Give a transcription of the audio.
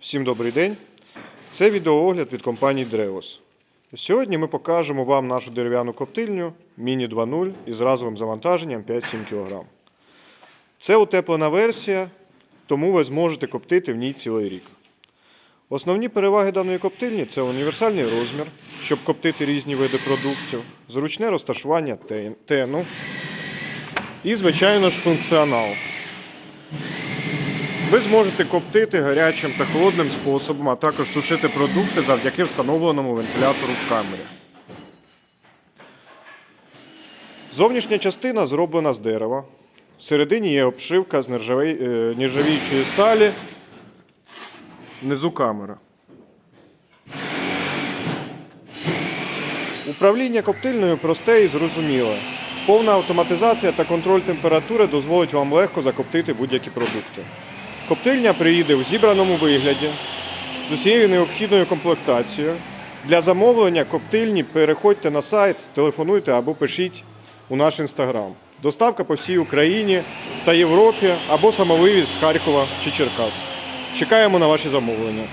Всім добрий день. Це відеоогляд від компанії Drevos. Сьогодні ми покажемо вам нашу дерев'яну коптильню Mini 2.0 із разовим завантаженням 5-7 кг. Це утеплена версія, тому ви зможете коптити в ній цілий рік. Основні переваги даної коптильні це універсальний розмір, щоб коптити різні види продуктів, зручне розташування тену і, звичайно ж, функціонал. Ви зможете коптити гарячим та холодним способом, а також сушити продукти завдяки встановленому вентилятору в камері. Зовнішня частина зроблена з дерева. Всередині є обшивка з е, нержавіючої сталі. Внизу камера. Управління коптильною просте і зрозуміле. Повна автоматизація та контроль температури дозволить вам легко закоптити будь-які продукти. Коптильня приїде в зібраному вигляді з усією необхідною комплектацією. Для замовлення коптильні переходьте на сайт, телефонуйте або пишіть у наш інстаграм. Доставка по всій Україні та Європі або самовивіз з Харкова чи Черкас. Чекаємо на ваші замовлення.